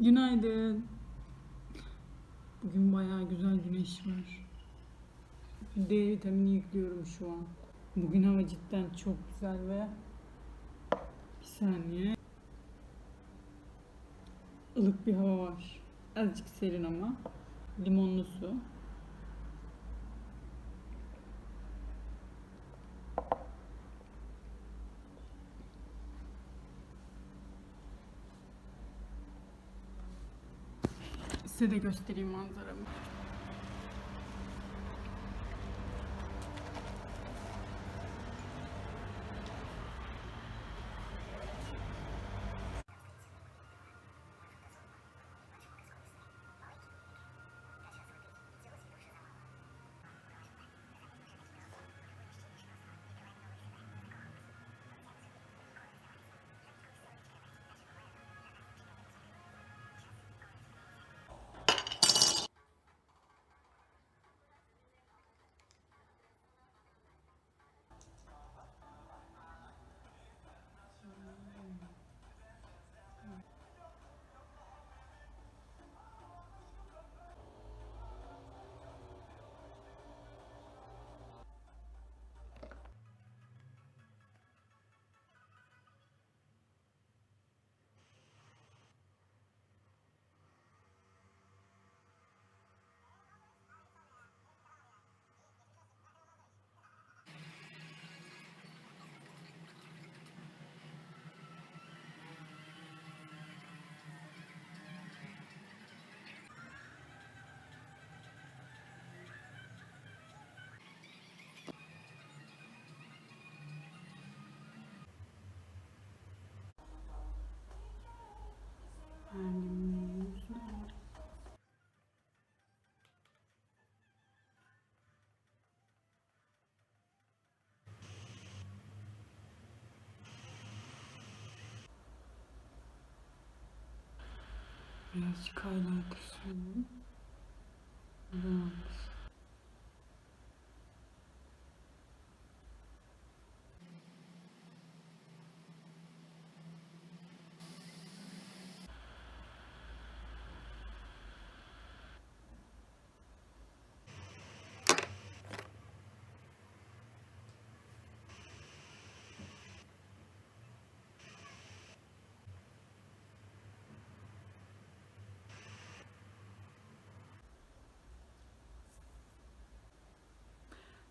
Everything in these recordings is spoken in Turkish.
Günaydın. Bugün bayağı güzel güneş var. D vitamini yüklüyorum şu an. Bugün hava cidden çok güzel ve bir saniye. ılık bir hava var. Azıcık serin ama. Limonlu su. Size de göstereyim manzaramı. Birazcık highlighter sürelim.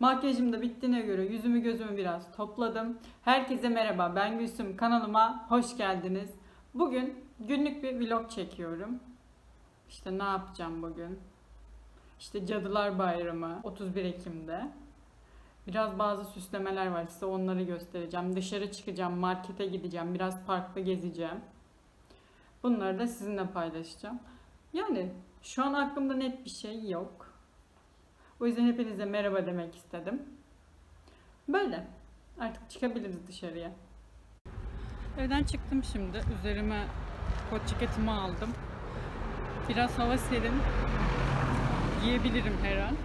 Makyajım da bittiğine göre yüzümü gözümü biraz topladım. Herkese merhaba ben Gülsüm kanalıma hoş geldiniz. Bugün günlük bir vlog çekiyorum. İşte ne yapacağım bugün? İşte Cadılar Bayramı 31 Ekim'de. Biraz bazı süslemeler var size onları göstereceğim. Dışarı çıkacağım, markete gideceğim, biraz parkta gezeceğim. Bunları da sizinle paylaşacağım. Yani şu an aklımda net bir şey yok. O yüzden hepinize merhaba demek istedim. Böyle. Artık çıkabiliriz dışarıya. Evden çıktım şimdi. Üzerime kot ceketimi aldım. Biraz hava serin. Giyebilirim her an.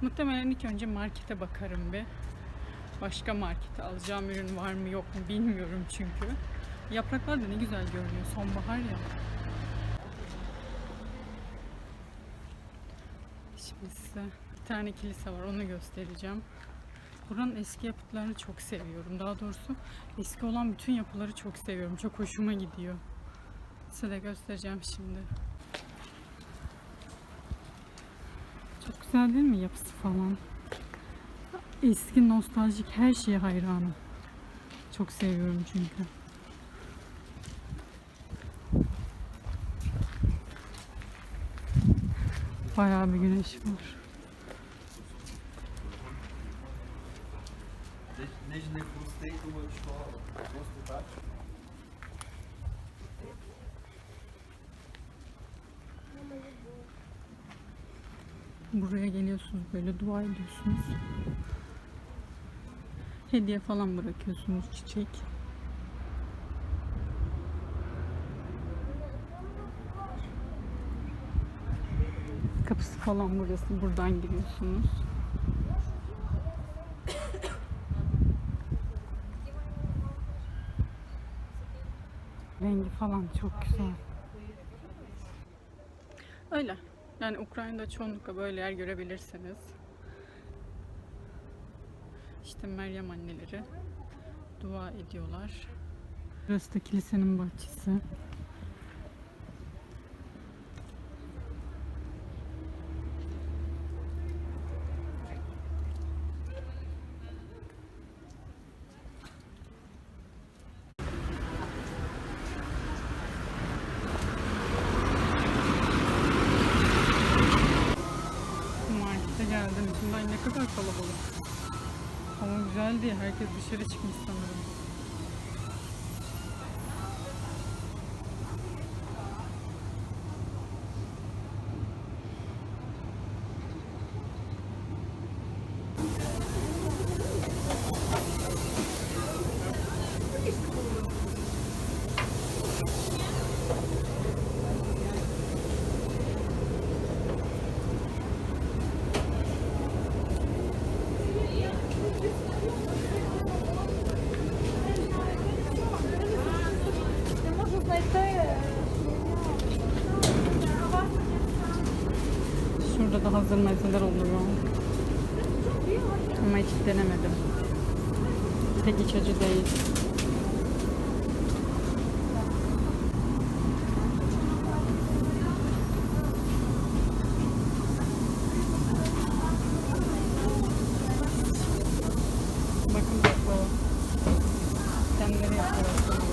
Muhtemelen ilk önce markete bakarım bir. Başka markete alacağım ürün var mı yok mu bilmiyorum çünkü. Yapraklar da ne güzel görünüyor. Sonbahar ya. Şimdi size bir tane kilise var onu göstereceğim. Buranın eski yapıtlarını çok seviyorum. Daha doğrusu eski olan bütün yapıları çok seviyorum. Çok hoşuma gidiyor. Size de göstereceğim şimdi. Çok güzel değil mi yapısı falan? Eski nostaljik her şeye hayranım. Çok seviyorum çünkü. Bayağı bir güneş var. desde o gostei de uma escola. Buraya geliyorsunuz böyle dua ediyorsunuz. Hediye falan bırakıyorsunuz çiçek. Kapısı falan burası. Buradan giriyorsunuz. Rengi falan çok güzel. Öyle. Yani Ukrayna'da çoğunlukla böyle yer görebilirsiniz. İşte Meryem anneleri dua ediyorlar. Burası da kilisenin bahçesi. Markete geldim. Şimdi ay ne kadar kalabalık. Hava güzel diye herkes dışarı çıkmış sanırım. Hazır mezeler oluyor. Ama hiç denemedim. Pek iç acı değil. Bakın baklava. Kendileri yapıyorlar.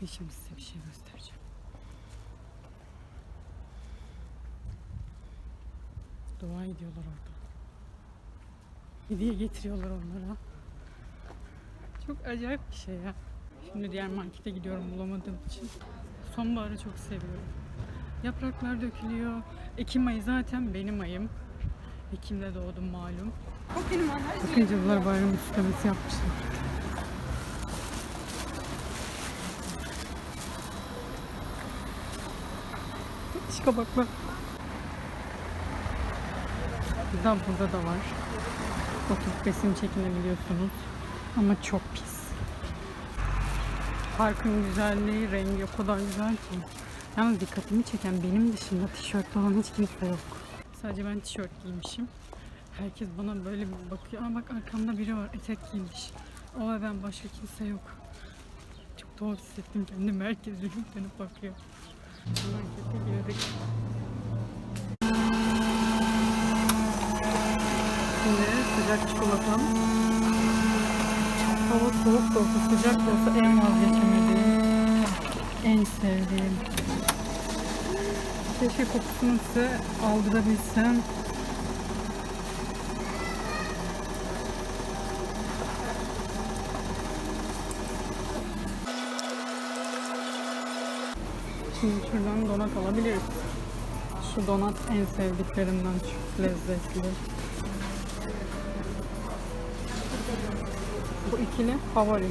Bakın şimdi size bir şey göstereceğim. Dua ediyorlar orada. Hediye getiriyorlar onlara. Çok acayip bir şey ya. Şimdi diğer markete gidiyorum bulamadığım için. Sonbaharı çok seviyorum. Yapraklar dökülüyor. Ekim ayı zaten benim ayım. Ekim'de doğdum malum. Bakın Cadılar Bayramı süslemesi yapmışlar. Şika bak bak. Güzel burada da var. Oturup resim çekinebiliyorsunuz. Ama çok pis. Parkın güzelliği, rengi o kadar güzel ki. Yalnız dikkatimi çeken benim dışında tişört olan hiç kimse yok. Sadece ben tişört giymişim. Herkes bana böyle bir bakıyor. Aa bak arkamda biri var etek giymiş. O ve ben başka kimse yok. Çok tuhaf hissettim kendimi. Herkes dönüp dönüp bakıyor. Markete. Şimdi sıcak çikolatam. Hava soğuk da olsa sıcak da olsa en vazgeçemediğim, en sevdiğim. Keşke kokusunu size aldırabilsem. Şuradan donat alabiliriz. Şu donat en sevdiklerimden çok lezzetli. Bu ikili favori.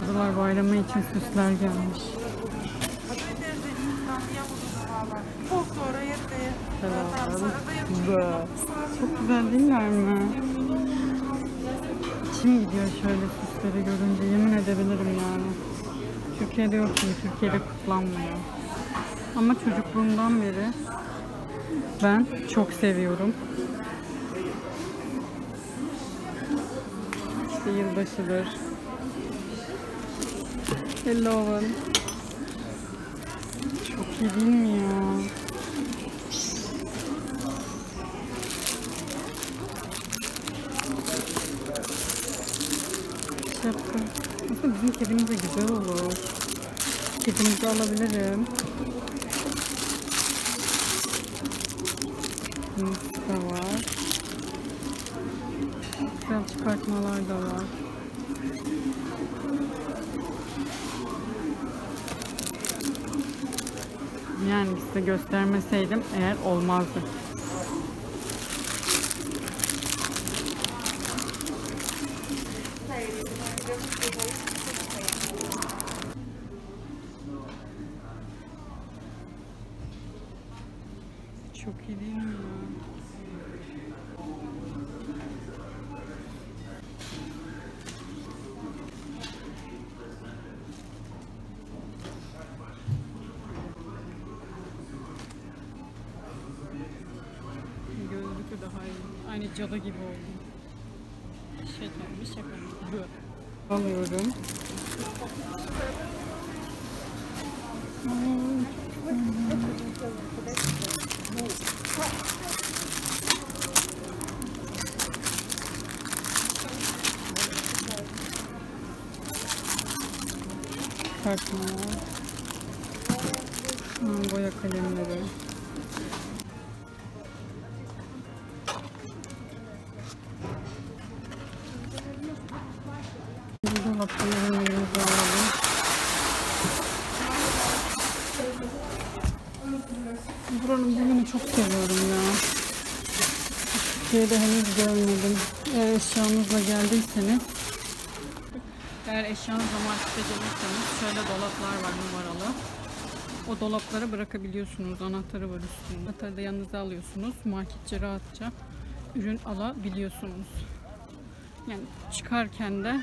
Kızılar bayramı için süsler gelmiş. Bö. Çok güzel değiller mi? İçim gidiyor şöyle süsleri görünce yemin edebilirim yani. Türkiye'de yok çünkü Türkiye'de kutlanmıyor. Ama çocukluğumdan beri ben çok seviyorum. İşte yılbaşıdır. Halloween. Çok iyi değil mi ya? Şapka. Aslında bizim kedimiz de güzel olur. Kedimizi alabilirim. çıkartmalar da var. Yani size göstermeseydim eğer olmazdı. Çok iyi değil mi? Cadı gibi oldu. Şekermiş efendim. Bu. Alıyorum. Kartmalar. Boya kalemleri. Eğer eşyanızla markete gelirseniz şöyle dolaplar var numaralı. O dolaplara bırakabiliyorsunuz. Anahtarı var üstünde. Anahtarı da yanınıza alıyorsunuz. Marketçe rahatça ürün alabiliyorsunuz. Yani çıkarken de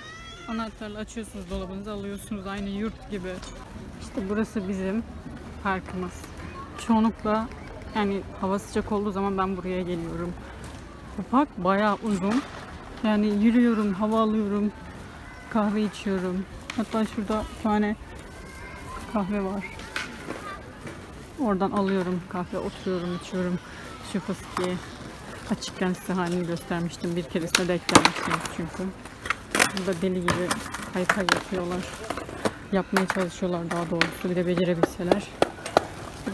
anahtarla açıyorsunuz dolabınızı alıyorsunuz. Aynı yurt gibi. İşte burası bizim parkımız. Çoğunlukla yani hava sıcak olduğu zaman ben buraya geliyorum. Bu park bayağı uzun. Yani yürüyorum, hava alıyorum, kahve içiyorum. Hatta şurada bir tane kahve var. Oradan alıyorum kahve, oturuyorum, içiyorum. Şu fıskiyi açıkken size halini göstermiştim. Bir keresinde denk gelmiştiniz çünkü. Burada deli gibi kaykay yapıyorlar. Yapmaya çalışıyorlar daha doğrusu. Bir de becerebilseler.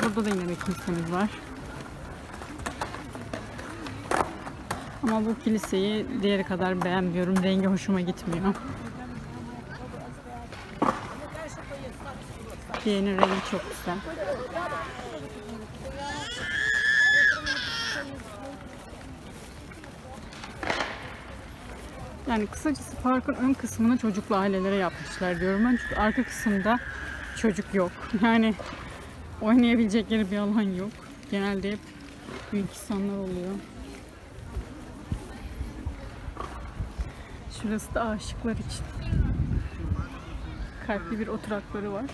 Burada da yine bir kilisemiz var. Ama bu kiliseyi diğeri kadar beğenmiyorum. Rengi hoşuma gitmiyor. Diğerinin rengi çok güzel. Yani kısacası parkın ön kısmını çocuklu ailelere yapmışlar diyorum ben. Çünkü arka kısımda çocuk yok. Yani oynayabilecekleri bir alan yok. Genelde hep büyük insanlar oluyor. Şurası da aşıklar için. Kalpli bir oturakları var.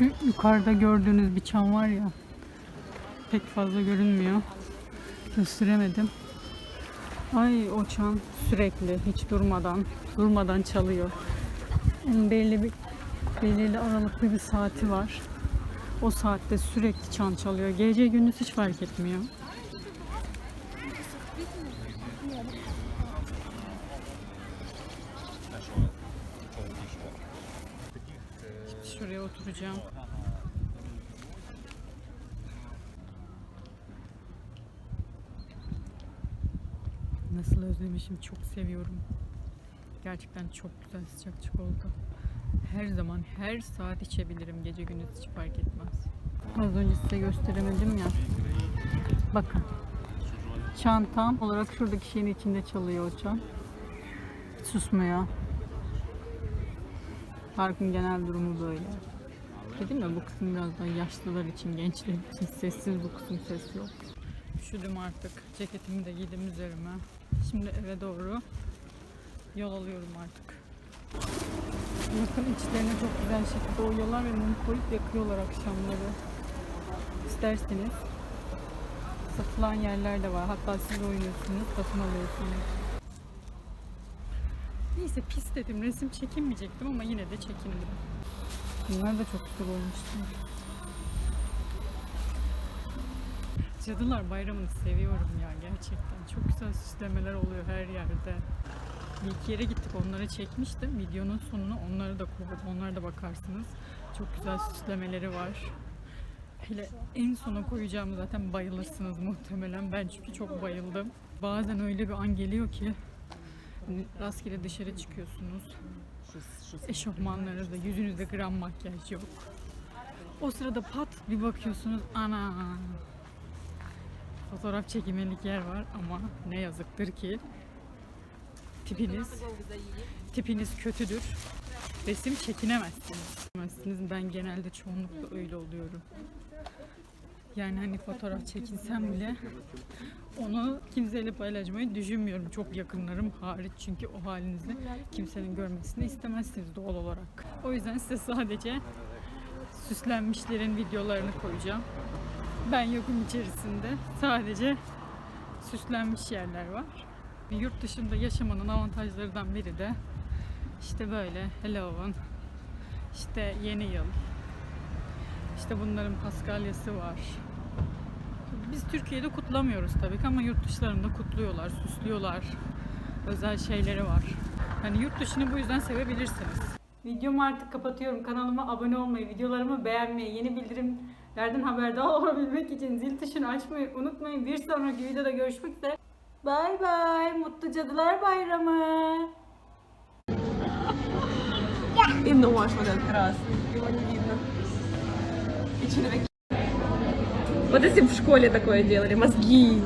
Şu yukarıda gördüğünüz bir çan var ya pek fazla görünmüyor. Gösteremedim. Ay o çan sürekli hiç durmadan durmadan çalıyor. Onun belli bir belirli aralıklı bir saati var. O saatte sürekli çan çalıyor. Gece gündüz hiç fark etmiyor. Şuraya oturacağım. Nasıl özlemişim çok seviyorum. Gerçekten çok güzel sıcak çikolata. Her zaman her saat içebilirim. Gece gündüz hiç fark etmez. Az önce size gösteremedim ya. Bakın. Çantam olarak şuradaki şeyin içinde çalıyor o çan. Hiç susmuyor. Parkın genel durumu böyle. Dedim ya bu kısım biraz daha yaşlılar için, gençler için sessiz bu kısım ses yok. Üşüdüm artık. Ceketimi de giydim üzerime. Şimdi eve doğru yol alıyorum artık. Bakın içlerine çok güzel şekilde oyuyorlar ve mum koyup yakıyorlar akşamları. İsterseniz satılan yerler de var. Hatta siz oynuyorsunuz, satın alıyorsunuz. Neyse pis dedim. Resim çekinmeyecektim ama yine de çekindim. Bunlar da çok güzel olmuştu. Cadılar Bayramı'nı seviyorum ya gerçekten. Çok güzel süslemeler oluyor her yerde. Bir iki yere gittik onları çekmiştim. Videonun sonuna onları da koydum. Onlara da bakarsınız. Çok güzel süslemeleri var. Hele en sona koyacağım zaten bayılırsınız muhtemelen. Ben çünkü çok bayıldım. Bazen öyle bir an geliyor ki hani rastgele dışarı çıkıyorsunuz. Eşofmanlarınızda yüzünüzde gram makyaj yok. O sırada pat bir bakıyorsunuz ana fotoğraf çekilmelik yer var ama ne yazıktır ki tipiniz tipiniz kötüdür. Resim. Çekinemezsiniz. Ben genelde çoğunlukla öyle oluyorum. Yani hani fotoğraf çekinsem bile onu kimseyle paylaşmayı düşünmüyorum. Çok yakınlarım hariç çünkü o halinizi kimsenin görmesini istemezsiniz doğal olarak. O yüzden size sadece süslenmişlerin videolarını koyacağım. Ben yokum içerisinde. Sadece süslenmiş yerler var. Yurt dışında yaşamanın avantajlarından biri de işte böyle Halloween, işte yeni yıl, işte bunların paskalyası var. Biz Türkiye'de kutlamıyoruz tabii ki ama yurt dışlarında kutluyorlar, süslüyorlar. Özel şeyleri var. Hani yurt dışını bu yüzden sevebilirsiniz. Videomu artık kapatıyorum. Kanalıma abone olmayı, videolarımı beğenmeyi, yeni bildirimlerden haberdar olabilmek için zil tuşunu açmayı unutmayın. Bir sonraki videoda görüşmek üzere. Bay bay. Mutlu Cadılar Bayramı. И нож вот этот красный, его не видно. И червяки. Вот если бы в школе такое делали, мозги.